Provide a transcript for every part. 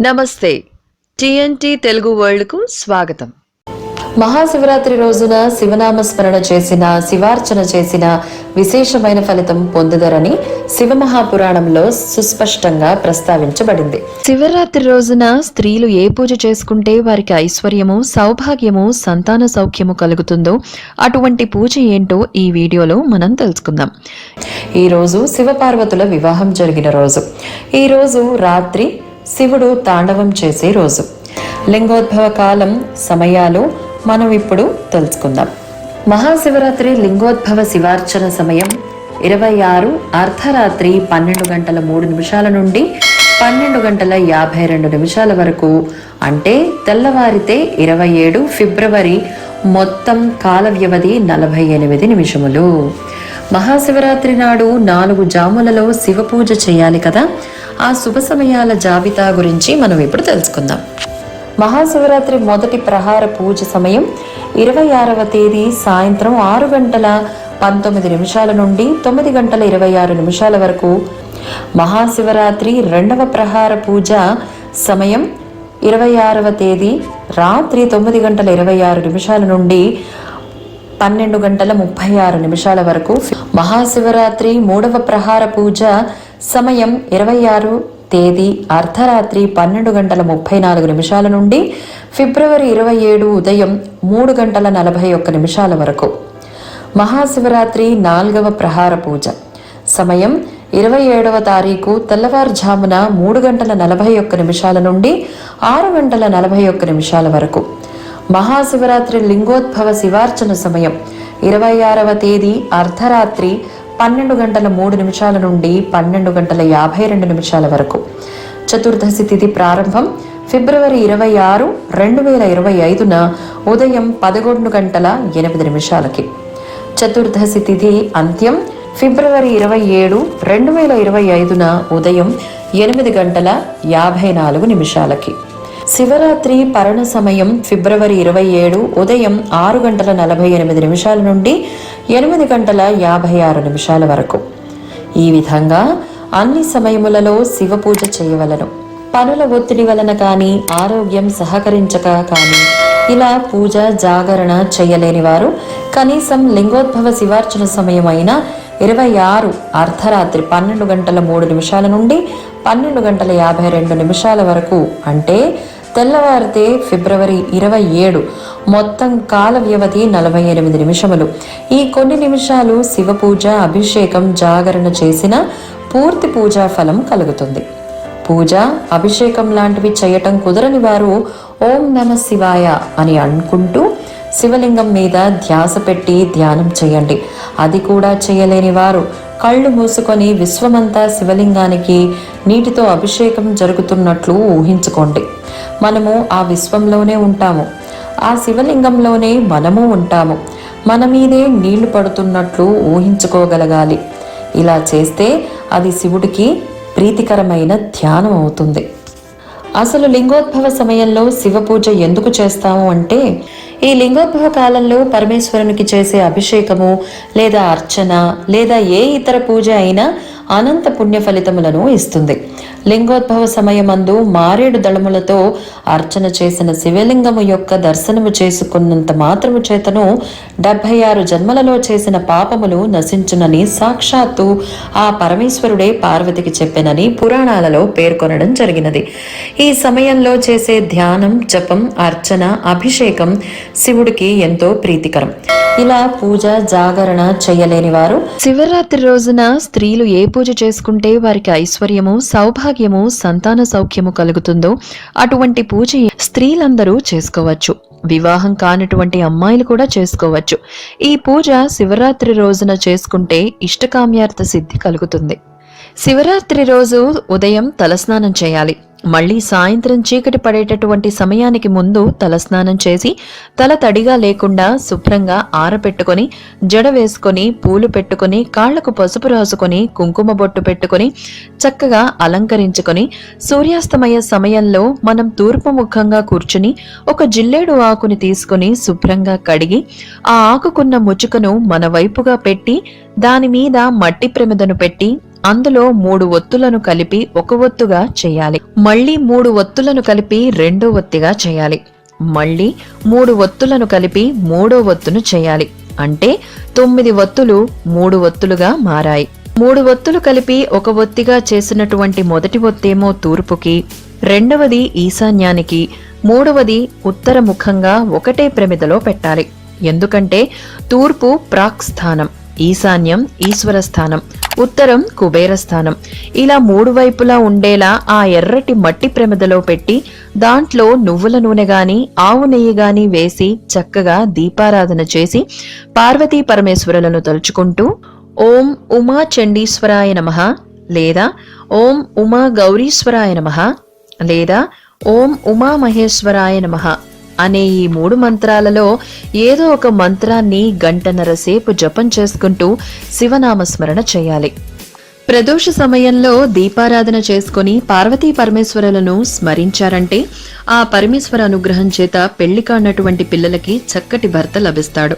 నమస్తే. టిఎన్టీ తెలుగు వరల్డ్కు స్వాగతం. మహాశివరాత్రి రోజున శివనామ స్మరణ చేసిన శివార్చన చేసిన విశేషమైన ఫలితం పొందుదరని శివమహాపురాణంలో సుస్పష్టంగా ప్రస్తావించబడింది. శివరాత్రి రోజున స్త్రీలు ఏ పూజ చేసుకుంటే వారికి ఐశ్వర్యము సౌభాగ్యము సంతాన సౌఖ్యము కలుగుతుందో అటువంటి పూజ ఏంటో ఈ వీడియోలో మనం తెలుసుకుందాం. ఈ రోజు శివపార్వతుల వివాహం జరిగిన రోజు. ఈ రోజు రాత్రి శివుడు తాండవం చేసే రోజు. లింగోద్భవ కాలం సమయాలు మనం ఇప్పుడు తెలుసుకుందాం. మహాశివరాత్రి లింగోద్భవ శివార్చన సమయం ఇరవై ఆరు అర్ధరాత్రి పన్నెండు గంటల మూడు నిమిషాల నుండి పన్నెండు గంటల యాభై రెండు నిమిషాల వరకు అంటే తెల్లవారితే ఇరవై ఏడు ఫిబ్రవరి మొత్తం కాల వ్యవధి నలభై ఎనిమిది నిమిషములు. మహాశివరాత్రి నాడు నాలుగు జాములలో శివ పూజ చేయాలి కదా? ఆ శుభ సమయాల జాబితా గురించి మనం ఇప్పుడు తెలుసుకుందాం. మహాశివరాత్రి మొదటి ప్రహార పూజ సమయం ఇరవై ఆరవ తేదీ సాయంత్రం ఆరు గంటల పంతొమ్మిది నిమిషాల నుండి తొమ్మిది గంటల ఇరవై ఆరు నిమిషాల వరకు. మహాశివరాత్రి రెండవ ప్రహార పూజ సమయం ఇరవై ఆరవ తేదీ రాత్రి తొమ్మిది గంటల ఇరవై ఆరు నిమిషాల నుండి పన్నెండు గంటల ముప్పై ఆరు నిమిషాల వరకు. మహాశివరాత్రి మూడవ ప్రహార పూజ సమయం ఇరవై ఆరు తేదీ అర్ధరాత్రి పన్నెండు గంటల ముప్పై నాలుగు నిమిషాల నుండి ఫిబ్రవరి ఇరవై ఏడు ఉదయం మూడు గంటల నలభై ఒక్క నిమిషాల వరకు. మహాశివరాత్రి నాలుగవ ప్రహార పూజ సమయం ఇరవై ఏడవ తారీఖు తెల్లవారుజామున మూడు గంటల నలభై ఒక్క నిమిషాల నుండి ఆరు గంటల నలభై ఒక్క నిమిషాల వరకు. మహాశివరాత్రి లింగోద్భవ శివార్చన సమయం. ఇరవై ఆరవ తేదీ అర్ధరాత్రి పన్నెండు గంటల మూడు నిమిషాల నుండి పన్నెండు గంటల యాభై రెండు నిమిషాల వరకు. చతుర్దశి తిథి ప్రారంభం ఫిబ్రవరి ఇరవై ఆరు రెండు వేల ఇరవై ఐదున ఉదయం పదకొండు గంటల ఎనిమిది నిమిషాలకి. చతుర్దశి తిథి అంత్యం ఫిబ్రవరి ఇరవై ఏడు రెండు వేల ఇరవై ఐదున ఉదయం ఎనిమిది గంటల యాభై నాలుగు నిమిషాలకి. శివరాత్రి పరణ సమయం ఫిబ్రవరి ఇరవై ఏడు ఉదయం ఆరు గంటల నలభై ఎనిమిది నిమిషాల నుండి ఎనిమిది గంటల యాభై ఆరు నిమిషాల వరకు. ఈ విధంగా అన్ని సమయములలో శివ పూజ చేయవలను. పనుల ఒత్తిడి వలన కానీ ఆరోగ్యం సహకరించక కానీ ఇలా పూజ జాగరణ చేయలేని వారు కనీసం లింగోద్భవ శివార్చన సమయం అయిన ఇరవై ఆరు అర్ధరాత్రి పన్నెండు గంటల మూడు నిమిషాల నుండి పన్నెండు గంటల యాభై రెండు నిమిషాల వరకు అంటే తెల్లవారితే ఫిబ్రవరి ఇరవై ఏడు. మొత్తం కాల వ్యవధి నలభై ఎనిమిది నిమిషములు. ఈ కొన్ని నిమిషాలు శివ పూజ అభిషేకం జాగరణ చేసిన పూర్తి పూజా ఫలం కలుగుతుంది. పూజ అభిషేకం లాంటివి చేయటం కుదరని వారు ఓం నమ శివాయ అని అనుకుంటూ శివలింగం మీద ధ్యాస పెట్టి ధ్యానం చేయండి. అది కూడా చేయలేని వారు కళ్ళు మూసుకొని విశ్వమంతా శివలింగానికి నీటితో అభిషేకం జరుగుతున్నట్లు ఊహించుకోండి. మనము ఆ విశ్వంలోనే ఉంటాము. ఆ శివలింగంలోనే మనము ఉంటాము. మన మీదే నీళ్ళు పడుతున్నట్లు ఊహించుకోగలగాలి. ఇలా చేస్తే అది శివుడికి ప్రీతికరమైన ధ్యానం అవుతుంది. అసలు లింగోద్భవ సమయంలో శివ పూజ ఎందుకు చేస్తాము అంటే ఈ లింగోద్భవ కాలంలో పరమేశ్వరునికి చేసే అభిషేకము లేదా అర్చన లేదా ఏ ఇతర పూజ అయినా అనంత పుణ్య ఫలితములను ఇస్తుంది. లింగోద్భవ సమయమందు మారేడు దళములతో అర్చన చేసిన శివలింగము యొక్క దర్శనము చేసుకున్నంత మాత్రము చేతను డెబ్బై ఆరు జన్మలలో చేసిన పాపములు నశించునని సాక్షాత్తు ఆ పరమేశ్వరుడే పార్వతికి చెప్పినని పురాణాలలో పేర్కొనడం జరిగినది. ఈ సమయంలో చేసే ధ్యానం జపం అర్చన అభిషేకం శివుడికి ఎంతో ప్రీతికరం. ఇలా పూజ జాగరణ చేయలేని వారు. శివరాత్రి రోజున స్త్రీలు ఏ పూజ చేసుకుంటే వారికి ఐశ్వర్యము సౌభాగ్యము సంతాన సౌఖ్యము కలుగుతుందో అటువంటి పూజ స్త్రీలందరూ చేసుకోవచ్చు. వివాహం కానటువంటి అమ్మాయిలు కూడా చేసుకోవచ్చు. ఈ పూజ శివరాత్రి రోజున చేసుకుంటే ఇష్టకామ్యార్థ సిద్ధి కలుగుతుంది. శివరాత్రి రోజు ఉదయం తలస్నానం చేయాలి. మళ్ళీ సాయంత్రం చీకటి పడేటటువంటి సమయానికి ముందు తలస్నానం చేసి తల తడిగా లేకుండా శుభ్రంగా ఆరపెట్టుకొని జడ వేసుకొని పూలు పెట్టుకొని కాళ్ళకు పసుపు రాసుకొని కుంకుమ బొట్టు పెట్టుకొని చక్కగా అలంకరించుకొని సూర్యాస్తమయ సమయంలో మనం తూర్పు ముఖంగా కూర్చుని ఒక జిల్లేడు ఆకుని తీసుకొని శుభ్రంగా కడిగి ఆ ఆకుకున్న ముచుకను మన వైపుగా పెట్టి దాని మీద మట్టి ప్రమిదను పెట్టి అందులో మూడు ఒత్తులను కలిపి ఒక ఒత్తుగా చేయాలి. మళ్ళీ మూడు ఒత్తులను కలిపి రెండో ఒత్తిగా చేయాలి. మళ్ళీ మూడు ఒత్తులను కలిపి మూడో ఒత్తును చేయాలి. అంటే తొమ్మిది ఒత్తులు మూడు ఒత్తులుగా మారాయి. మూడు ఒత్తులు కలిపి ఒక ఒత్తిగా చేసినటువంటి మొదటి ఒత్తేమో తూర్పుకి రెండవది ఈశాన్యానికి మూడవది ఉత్తర ముఖంగా ఒకటే ప్రమిదలో పెట్టాలి. ఎందుకంటే తూర్పు ప్రాక్ స్థానం ఈశాన్యం ఈశ్వర స్థానం ఉత్తరం కుబేర స్థానం ఇలా మూడు వైపులా ఉండేలా ఆ ఎర్రటి మట్టి ప్రమిదలో పెట్టి దాంట్లో నువ్వుల నూనె గాని ఆవు నెయ్యి గాని వేసి చక్కగా దీపారాధన చేసి పార్వతీ పరమేశ్వరులను తలుచుకుంటూ ఓం ఉమా చండీశ్వరాయ నమః లేదా ఓం ఉమా గౌరీశ్వరాయ నమః లేదా ఓం ఉమా మహేశ్వరాయ నమః అనే ఈ మూడు మంత్రాలలో ఏదో ఒక మంత్రాన్ని గంటన్నర సేపు జపం చేసుకుంటూ శివనామస్మరణ చేయాలి. ప్రదోష సమయంలో దీపారాధన చేసుకుని పార్వతీ పరమేశ్వరులను స్మరించారంటే ఆ పరమేశ్వర అనుగ్రహం చేత పెళ్ళి కానటువంటి పిల్లలకి చక్కటి భర్త లభిస్తాడు.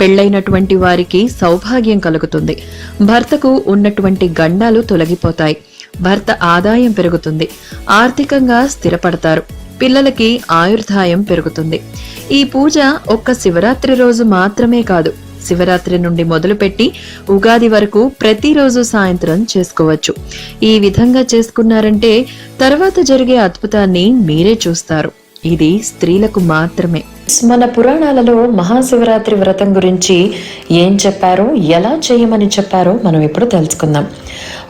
పెళ్ళైనటువంటి వారికి సౌభాగ్యం కలుగుతుంది. భర్తకు ఉన్నటువంటి గండాలు తొలగిపోతాయి. భర్త ఆదాయం పెరుగుతుంది. ఆర్థికంగా స్థిరపడతారు. పిల్లలకి ఆయుర్దాయం పెరుగుతుంది. ఈ పూజ ఒక్క శివరాత్రి రోజు మాత్రమే కాదు శివరాత్రి నుండి మొదలుపెట్టి ఉగాది వరకు ప్రతిరోజు సాయంత్రం చేసుకోవచ్చు. ఈ విధంగా చేసుకున్నారంటే తర్వాత జరిగే అద్భుతాన్ని మీరే చూస్తారు. ఇది స్త్రీలకు మాత్రమే. మన పురాణాలలో మహాశివరాత్రి వ్రతం గురించి ఏం చెప్పారో ఎలా చేయమని చెప్పారో మనం ఇప్పుడు తెలుసుకుందాం.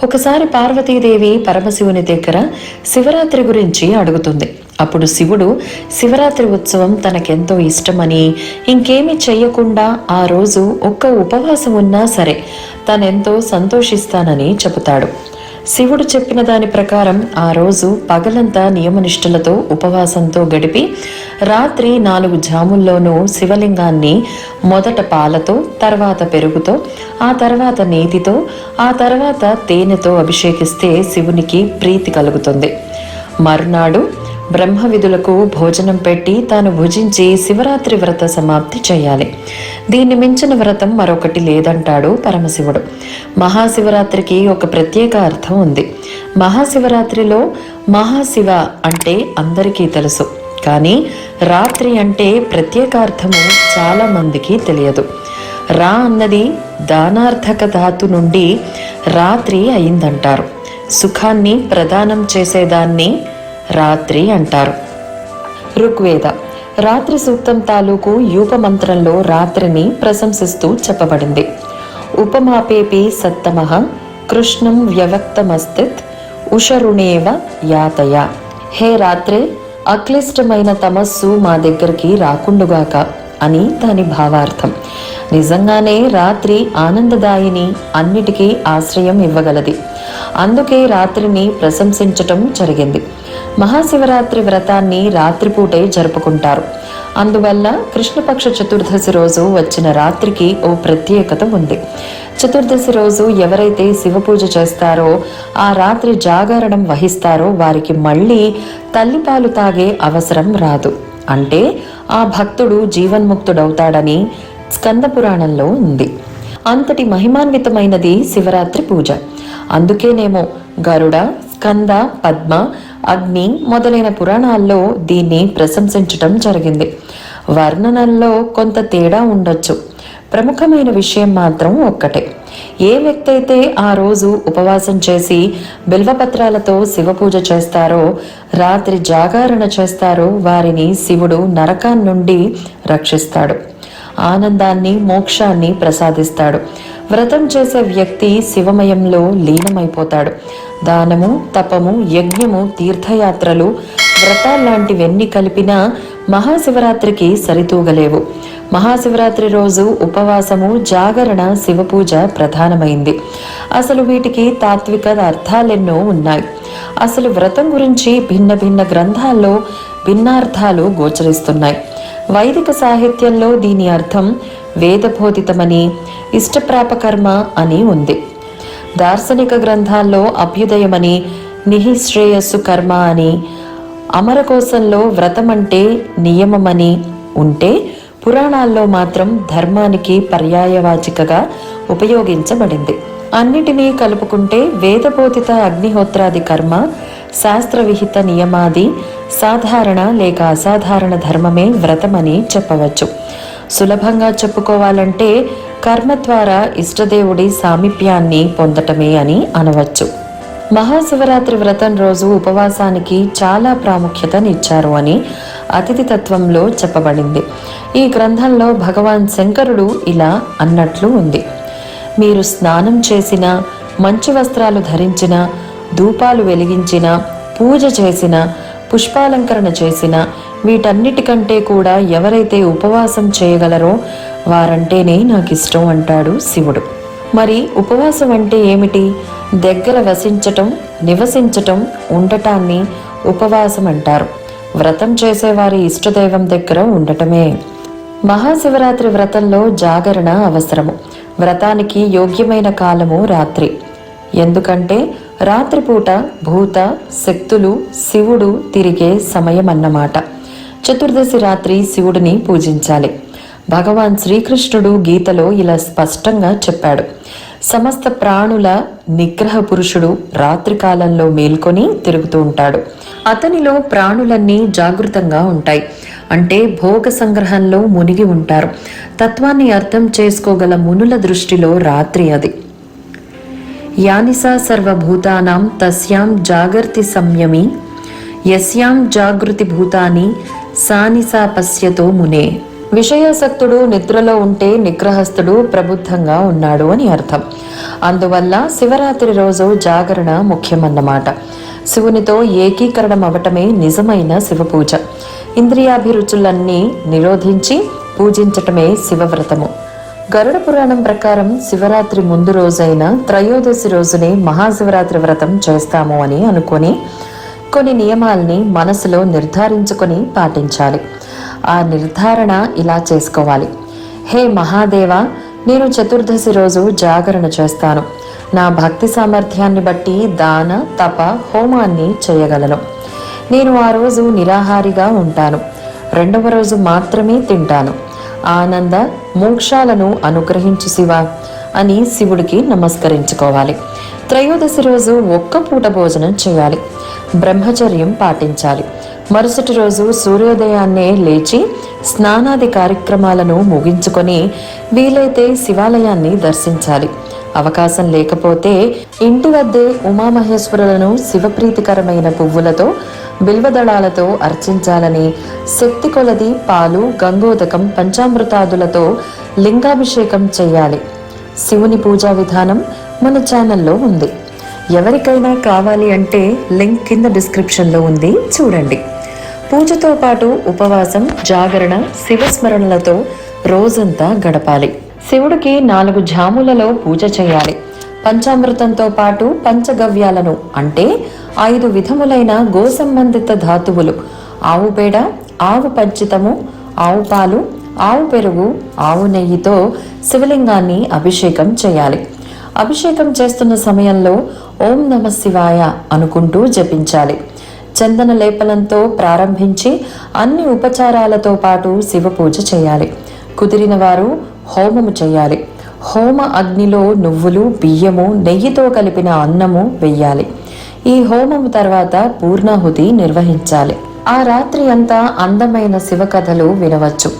ఒకసారి పార్వతీదేవి పరమశివుని దగ్గర శివరాత్రి గురించి అడుగుతుంది. అప్పుడు శివుడు శివరాత్రి ఉత్సవం తనకెంతో ఇష్టమని ఇంకేమీ చెయ్యకుండా ఆ రోజు ఒక్క ఉపవాసం ఉన్నా సరే తనెంతో సంతోషిస్తానని చెబుతాడు. శివుడు చెప్పిన దాని ప్రకారం ఆ రోజు పగలంతా నియమనిష్టలతో ఉపవాసంతో గడిపి రాత్రి నాలుగు జాముల్లోనూ శివలింగాన్ని మొదట పాలతో తర్వాత పెరుగుతో ఆ తర్వాత నేతితో ఆ తర్వాత తేనెతో అభిషేకిస్తే శివునికి ప్రీతి కలుగుతుంది. మరునాడు బ్రహ్మ విధులకు భోజనం పెట్టి తాను భుజించి శివరాత్రి వ్రత సమాప్తి చేయాలి. దీన్ని మించిన వ్రతం మరొకటి లేదంటాడు పరమశివుడు. మహాశివరాత్రికి ఒక ప్రత్యేక అర్థం ఉంది. మహాశివరాత్రిలో మహాశివ అంటే అందరికీ తెలుసు. కానీ రాత్రి అంటే ప్రత్యేక అర్థము చాలా మందికి తెలియదు. రా అన్నది దానార్థక ధాతు నుండి రాత్రి అయిందంటారు. సుఖాన్ని ప్రదానం చేసేదాన్ని రాత్రి అంటారు. ఋగ్వేద. రాత్రి సూక్తం తాలూకు యూపమంత్రంలో రాత్రిని ప్రశంసిస్తూ చెప్పబడింది. ఉపమాపేపి సత్తమః కృష్ణం వ్యవక్తమస్తిత్ ఉషరుణేవ యాతయ. హే రాత్రే అక్లిష్టమైన తమస్సు మా దగ్గరికి రాకుండుగాక అని దాని భావార్థం. నిజంగానే రాత్రి ఆనందదాయిని అన్నిటికీ ఆశ్రయం ఇవ్వగలది. అందుకే రాత్రిని ప్రశంసించటం జరిగింది. మహాశివరాత్రి వ్రతాన్ని రాత్రిపూటే జరుపుకుంటారు. అందువల్ల కృష్ణపక్ష చతుర్దశి రోజు వచ్చిన రాత్రికి ఓ ప్రత్యేకత ఉంది. చతుర్దశి రోజు ఎవరైతే శివ పూజ చేస్తారో ఆ రాత్రి జాగరణం వహిస్తారో వారికి మళ్ళీ తల్లిపాలు తాగే అవసరం రాదు. అంటే ఆ భక్తుడు జీవన్ముక్తుడవుతాడని స్కంద పురాణంలో ఉంది. అంతటి మహిమాన్వితమైనది శివరాత్రి పూజ. అందుకేనేమో గరుడ స్కంద పద్మ అగ్ని మొదలైన పురాణాల్లో దీన్ని ప్రశంసించటం జరిగింది. వర్ణనల్లో కొంత తేడా ఉండొచ్చు. ప్రముఖమైన విషయం మాత్రం ఒక్కటే. ఏ వ్యక్తి అయితే ఆ రోజు ఉపవాసం చేసి బిల్వపత్రాలతో శివపూజ చేస్తారో రాత్రి జాగారణ చేస్తారో వారిని శివుడు నరకాన్నుండి రక్షిస్తాడు. ఆనందాన్ని మోక్షాన్ని ప్రసాదిస్తాడు. వ్రతం చేసే వ్యక్తి శివమయంలో లీనమైపోతాడు. దానము తపము యజ్ఞము తీర్థయాత్రలు వ్రతాల్లాంటివన్నీ కలిపినా మహాశివరాత్రికి సరితూగలేవు. మహాశివరాత్రి రోజు ఉపవాసము జాగరణ శివపూజ ప్రధానమైంది. అసలు వీటికి తాత్విక అర్థాలెన్నో ఉన్నాయి. అసలు వ్రతం గురించి భిన్న భిన్న గ్రంథాల్లో భిన్నార్థాలు గోచరిస్తున్నాయి. వైదిక సాహిత్యంలో దీని అర్థం వేదబోధితమని ఇష్టప్రాపకర్మ అని ఉంది. దార్శనిక గ్రంథాల్లో అభ్యుదయమని నిహిశ్రేయస్సు కర్మ అని అమరకోశంలో వ్రతమంటే నియమమని ఉంటే పురాణాల్లో మాత్రం ధర్మానికి పర్యాయవాచికగా ఉపయోగించబడింది. అన్నిటినీ కలుపుకుంటే వేదబోధిత అగ్నిహోత్రాది కర్మ శాస్త్రవిహిత నియమాది సాధారణ లేక అసాధారణ ధర్మమే వ్రతమని చెప్పవచ్చు. సులభంగా చెప్పుకోవాలంటే కర్మ ద్వారా ఇష్టదేవుడి సామీప్యాన్ని పొందటమే అని అనవచ్చు. మహాశివరాత్రి వ్రతం రోజు ఉపవాసానికి చాలా ప్రాముఖ్యతనిచ్చారు అని అతిథి తత్వంలో చెప్పబడింది. ఈ గ్రంథంలో భగవాన్ శంకరుడు ఇలా అన్నట్లు ఉంది. మీరు స్నానం చేసిన మంచి వస్త్రాలు ధరించిన ధూపాలు వెలిగించిన పూజ చేసిన పుష్పాలంకరణ చేసిన వీటన్నిటికంటే కూడా ఎవరైతే ఉపవాసం చేయగలరో వారంటేనే నాకు ఇష్టం అంటాడు శివుడు. మరి ఉపవాసం అంటే ఏమిటి? దగ్గర వసించటం నివసించటం ఉండటాన్ని ఉపవాసం అంటారు. వ్రతం చేసేవారి ఇష్టదైవం దగ్గర ఉండటమే. మహాశివరాత్రి వ్రతంలో జాగరణ అవసరము. వ్రతానికి యోగ్యమైన కాలము రాత్రి. ఎందుకంటే రాత్రిపూట భూత శక్తులు శివుడు తిరిగే సమయం అన్నమాట చతుర్దశి రాత్రి శివుడిని పూజించాలి. భగవాన్ శ్రీకృష్ణుడు గీతలో ఇలా స్పష్టంగా చెప్పాడు. సమస్త ప్రాణుల నిగ్రహ పురుషుడు రాత్రి కాలంలో మేల్కొని తిరుగుతూ ఉంటాడు. అతనిలో ప్రాణులన్నీ జాగృతంగా ఉంటాయి. అంటే భోగ సంగ్రహంలో మునిగి ఉంటారు. తత్వాన్ని అర్థం చేసుకోగల మునుల దృష్టిలో రాత్రి అది. యానిసా సర్వభూతానాం తస్యాం జాగర్తి సంయమి యస్యాం జాగృతి భూతాని సానిసా పశ్యతో మునే విషయాసక్తుడు నిద్రలో ఉంటే నిగ్రహస్థుడు ప్రబుద్ధంగా ఉన్నాడు అని అర్థం. అందువల్ల శివరాత్రి రోజు జాగరణ ముఖ్యమన్నమాట. శివునితో ఏకీకరణం అవటమే నిజమైన శివపూజ. ఇంద్రియాభిరుచులన్నీ నిరోధించి పూజించటమే శివవ్రతము. గరుడ పురాణం ప్రకారం శివరాత్రి ముందు రోజైన త్రయోదశి రోజునే మహాశివరాత్రి వ్రతం చేస్తాము అని అనుకొని కొన్ని నియమాల్ని మనసులో నిర్ధారించుకొని పాటించాలి. ఆ నిర్ధారణ ఇలా చేసుకోవాలి. హే మహాదేవ నేను చతుర్దశి రోజు జాగరణ చేస్తాను. నా భక్తి సామర్థ్యాన్ని బట్టి దాన తప హోమాన్ని చేయగలను. నేను ఆ రోజు నిరాహారిగా ఉంటాను. రెండవ రోజు మాత్రమే తింటాను. ఆనంద మోక్షాలను అనుగ్రహించు శివ అని శివుడికి నమస్కరించుకోవాలి. త్రయోదశి రోజు ఒక్క పూట భోజనం చేయాలి. బ్రహ్మచర్యం పాటించాలి. మరుసటి రోజు సూర్యోదయాన్నే లేచి స్నానాది కార్యక్రమాలను ముగించుకొని వీలైతే శివాలయాన్ని దర్శించాలి. అవకాశం లేకపోతే ఇంటి వద్దే ఉమామహేశ్వరులను శివప్రీతికరమైన పువ్వులతో బిల్వదళాలతో అర్చించాలని శక్తి కొలది పాలు గంగోదకం పంచామృతాదులతో లింగాభిషేకం చేయాలి. శివుని పూజా విధానం మన ఛానల్లో ఉంది. ఎవరికైనా కావాలి అంటే లింక్ కింద డిస్క్రిప్షన్లో ఉంది. చూడండి. పూజతో పాటు ఉపవాసం జాగరణ శివస్మరణలతో రోజంతా గడపాలి. శివుడికి నాలుగు జాములలో పూజ చేయాలి. పంచామృతంతో పాటు పంచగవ్యాలను అంటే ఐదు విధములైన గో సంబంధిత ధాతువులు. ఆవు పేడ ఆవు పంచితము ఆవు పాలు ఆవు పెరుగు ఆవు నెయ్యితో శివలింగాన్ని అభిషేకం చేయాలి. అభిషేకం చేస్తున్న సమయంలో ఓం నమ శివాయ అనుకుంటూ జపించాలి. చందన లేపనంతో ప్రారంభించి అన్ని ఉపచారాలతో పాటు శివ పూజ చేయాలి. కుదిరిన వారు హోమము చేయాలి. హోమ అగ్నిలో నువ్వులు బియ్యము నెయ్యితో కలిపిన అన్నము వెయ్యాలి. ఈ హోమము తర్వాత పూర్ణాహుతి నిర్వహించాలి. ఆ రాత్రి అంతా అందమైన శివకథలు వినవచ్చు.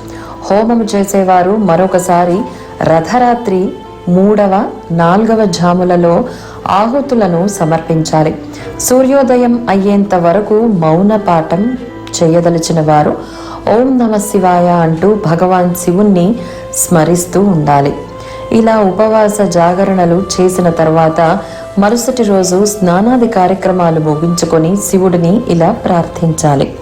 హోమము చేసేవారు మరొకసారి రథరాత్రి మూడవ నాల్గవ జాములలో ఆహుతులను సమర్పించాలి. సూర్యోదయం అయ్యేంత వరకు మౌన పాఠం చేయదలిచిన వారు ఓం నమ శివాయ అంటూ భగవాన్ శివుణ్ణి స్మరిస్తూ ఉండాలి. ఇలా ఉపవాస జాగరణలు చేసిన తర్వాత మరుసటి రోజు స్నానాది కార్యక్రమాలు ముగించుకొని శివుడిని ఇలా ప్రార్థించాలి.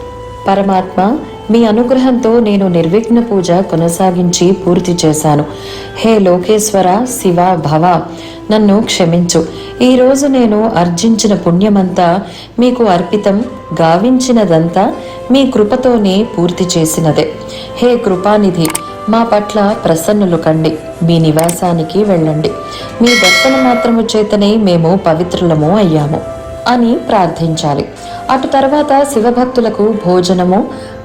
పరమాత్మ మీ అనుగ్రహంతో నేను నిర్విఘ్న పూజ కొనసాగించి పూర్తి చేశాను. హే లోకేశ్వర శివ భవ నన్ను క్షమించు. ఈరోజు నేను అర్జించిన పుణ్యమంతా మీకు అర్పితం గావించినదంతా మీ కృపతోనే పూర్తి చేసినదే. హే కృపానిధి మా పట్ల ప్రసన్నులు కండి. మీ నివాసానికి వెళ్ళండి. మీ దర్శన మాత్రము చేతనే మేము పవిత్రులము అయ్యాము అని ప్రార్థించాలి. అటు తర్వాత శివభక్తులకు భోజనము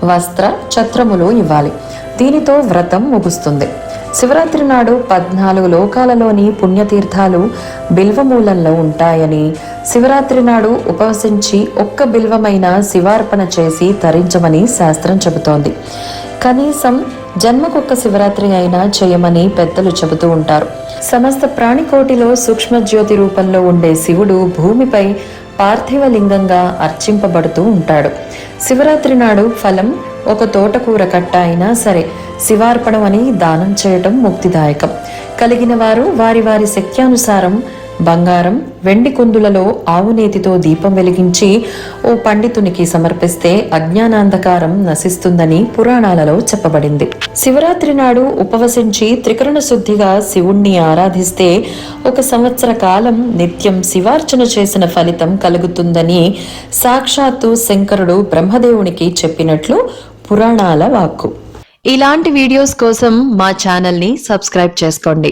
వస్త్ర ఛత్రములు ఇవ్వాలి. దీనితో వ్రతం ముగుస్తుంది. శివరాత్రి నాడు పద్నాలుగు లోకాలలోని పుణ్యతీర్థాలు బిల్వమూలంలో ఉంటాయని శివరాత్రి నాడు ఉపవసించి ఒక్క బిల్వమైన శివార్పణ చేసి తరించమని శాస్త్రం చెబుతోంది. కనీసం జన్మకొక్క శివరాత్రి అయినా చేయమని పెద్దలు చెబుతూ ఉంటారు. సమస్త ప్రాణికోటిలో సూక్ష్మజ్యోతి రూపంలో ఉండే శివుడు భూమిపై పార్థివ లింగంగా అర్చింపబడుతూ ఉంటాడు. శివరాత్రి నాడు ఫలం ఒక తోటకూర కట్ట అయినా సరే శివార్పణం అని దానం చేయటం ముక్తిదాయకం. కలిగిన వారు వారి వారి శక్త్యానుసారం బంగారం వెండి కుందులలో ఆవునేతితో దీపం వెలిగించి ఓ పండితునికి సమర్పిస్తే అజ్ఞానాంధకారం నశిస్తుందని పురాణాలలో చెప్పబడింది. శివరాత్రి నాడు ఉపవసించి త్రికరణ శుద్ధిగా శివుణ్ణి ఆరాధిస్తే ఒక సంవత్సర కాలం నిత్యం శివార్చన చేసిన ఫలితం కలుగుతుందని సాక్షాత్తు శంకరుడు బ్రహ్మదేవునికి చెప్పినట్లు పురాణాల వాక్కు. ఇలాంటి వీడియోస్ కోసం మా ఛానల్ని సబ్స్క్రైబ్ చేసుకోండి.